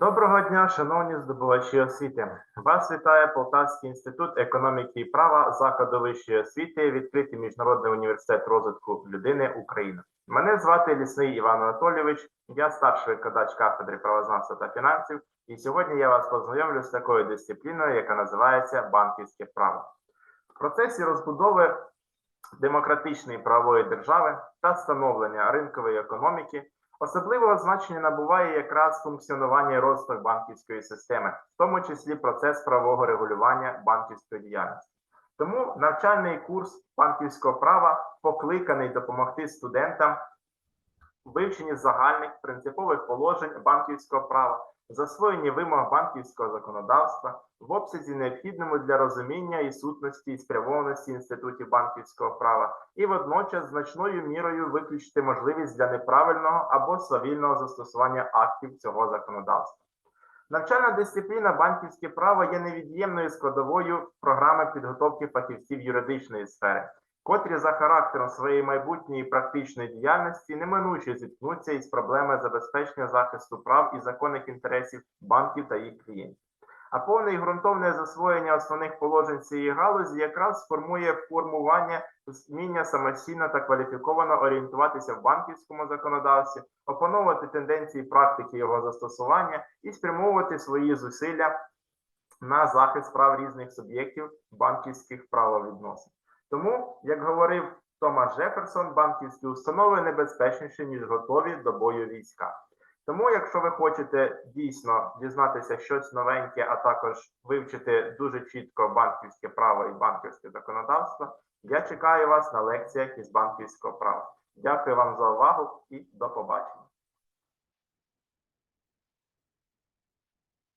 Доброго дня, шановні здобувачі освіти. Вас вітає Полтавський інститут економіки і права закладу вищої освіти, відкритий міжнародний університет розвитку людини України. Мене звати Лісний Іван Анатолійович, я старший викладач кафедри правознавства та фінансів, і сьогодні я вас познайомлю з такою дисципліною, яка називається банківське право. В процесі розбудови демократичної правової держави та становлення ринкової економіки Особливого значення набуває якраз функціонування розвиток банківської системи, в тому числі процес правового регулювання банківської діяльності. Тому навчальний курс банківського права покликаний допомогти студентам вивченні загальних принципових положень банківського права, засвоєнні вимог банківського законодавства в обсязі необхідному для розуміння і сутності і спрямованості інститутів банківського права, і водночас значною мірою виключити можливість для неправильного або свавільного застосування актів цього законодавства. Навчальна дисципліна банківське право є невід'ємною складовою програми підготовки фахівців юридичної сфери, котрі за характером своєї майбутньої практичної діяльності неминуче зіткнуться із проблемою забезпечення захисту прав і законних інтересів банків та їх клієнтів. А повне і ґрунтовне засвоєння основних положень цієї галузі якраз сформує формування вміння самостійно та кваліфіковано орієнтуватися в банківському законодавстві, опановувати тенденції практики його застосування і спрямовувати свої зусилля на захист прав різних суб'єктів банківських правовідносин. Тому, як говорив Томас Джеферсон, банківські установи небезпечніші, ніж готові до бою війська. Тому, якщо ви хочете дійсно дізнатися щось новеньке, а також вивчити дуже чітко банківське право і банківське законодавство, я чекаю вас на лекціях із банківського права. Дякую вам за увагу і до побачення.